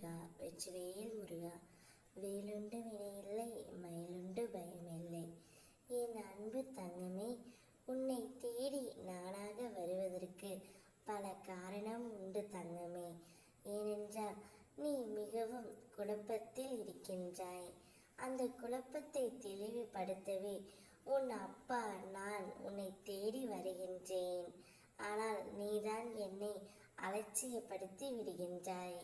முருகா வெச்சுவேல் முருகா வேலுண்டு வினையில்லை மயிலுண்டு பயமில்லை. என் அன்பு தங்கமே உன்னை தேடி நானாக வருவதற்கு பல காரணம் உண்டு தங்கமே. ஏனென்றால் நீ மிகவும் குழப்பத்தில் இருக்கின்றாய். அந்த குழப்பத்தை தெளிவுபடுத்தவே உன் அப்பா நான் உன்னை தேடி வருகின்றேன். ஆனால் நீதான் என்னை அலட்சியப்படுத்தி விடுகின்றாய்.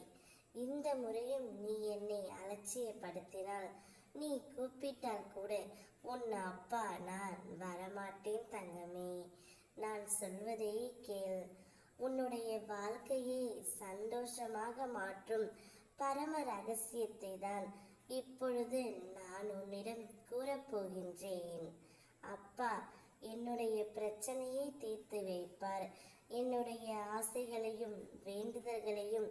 இந்த முறையும் நீ என்னை அலட்சியப்படுத்தினால் நீ கூப்பிட்டால் கூட உன் அப்பா நான் வரமாட்டேன் தங்கமே. நான் சொல்வதை கேள். உன்னுடைய வாழ்க்கையை சந்தோஷமாக மாற்றும் பரம ரகசியத்தை தான் இப்பொழுது நான் உன்னிடம் கூறப்போகின்றேன் அப்பா என்னுடைய பிரச்சனையை தீர்த்து வைப்பார். என்னுடைய ஆசைகளையும் வேண்டுதல்களையும்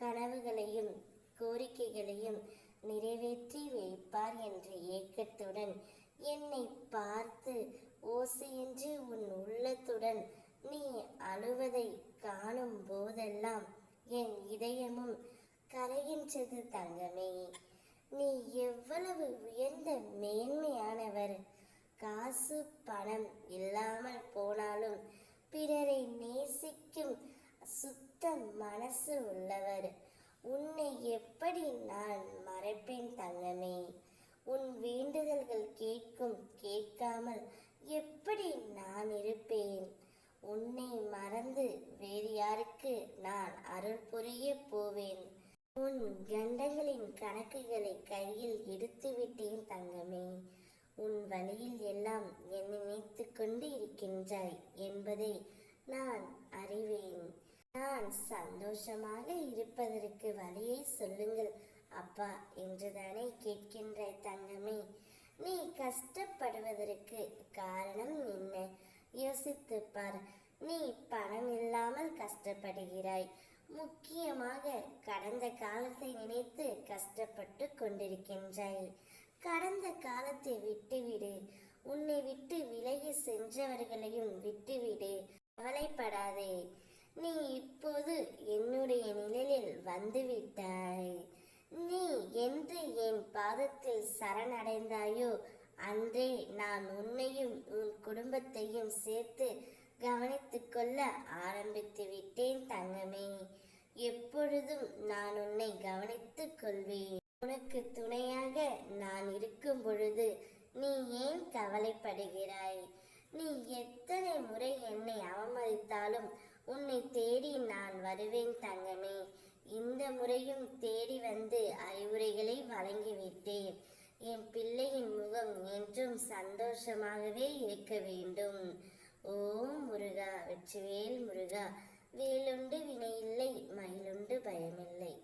கனவுகளையும் கோரிக்கைகளையும் நிறைவேற்றி வைப்பார் என்ற ஏக்கத்துடன் என்னை பார்த்து ஓசையின்றி உன் உள்ளத்துடன் நீ அழுவதை காணும் போதெல்லாம் என் இதயமும் கரைகின்றது தங்கமே. நீ எவ்வளவு உயர்ந்த மேன்மையானவர். காசு பணம் இல்லாமல் போனாலும் பிறரை நேசிக்கும் சுத்த மனசு உள்ளவர். உன்னை எப்படி நான் மறைப்பேன் தங்கமே? உன் வேண்டுதல்கள் கேட்கும் கேட்காமல் எப்படி நான் இருப்பேன்? உன்னை மறந்து வேறு யாருக்கு நான் அருள் புரிய போவேன்? உன் கண்டங்களின் கணக்குகளை கையில் எடுத்து விட்டேன் தங்கமே. உன் வழியில் எல்லாம் என்னை நினைத்து கொண்டு இருக்கின்றாய் என்பதை நான் நான் சந்தோஷமாக இருப்பதற்கு வழியை சொல்லுங்கள். அப்பா என்றுதானே கேட்கின்றாய் தங்கமே. நீ கஷ்டப்படுவதற்கு காரணம் என்ன? யோசித்து பார் நீ பணம் இல்லாமல் கஷ்டப்படுகிறாய். முக்கியமாக கடந்த காலத்தை நினைத்து கஷ்டப்பட்டு கொண்டிருக்கின்றாய். கடந்த காலத்தை விட்டுவிடு. உன்னை விட்டு விலகி சென்றவர்களையும் விட்டுவிடு. கவலைப்படாதே. நீ இப்போது என்னுடைய நிழலில் வந்துவிட்டாய். நீ என்று என் பாதத்தில் சரணடைந்தாயோ? அன்றே நான் உன்னையும் உன் குடும்பத்தையும் சேர்த்து கவனித்துக் கொள்ள ஆரம்பித்து விட்டேன் தங்கமே. எப்பொழுதும் நான் உன்னை கவனித்துக் கொள்வேன். உனக்கு துணையாக நான் இருக்கும் பொழுது நீ ஏன் கவலைப்படுகிறாய்? நீ எத்தனை முறை என்னை அவமதித்தாலும் உன்னை தேடி நான் வருவேன் தங்கமே. இந்த முறையும் தேடி வந்து அறிவுரைகளை வழங்கிவிட்டேன். என் பிள்ளையின் முகம் என்றும் சந்தோஷமாகவே இருக்க வேண்டும். ஓம் முருகா வெற்றிவேல் முருகா வேலுண்டு வினையில்லை மயிலுண்டு பயமில்லை.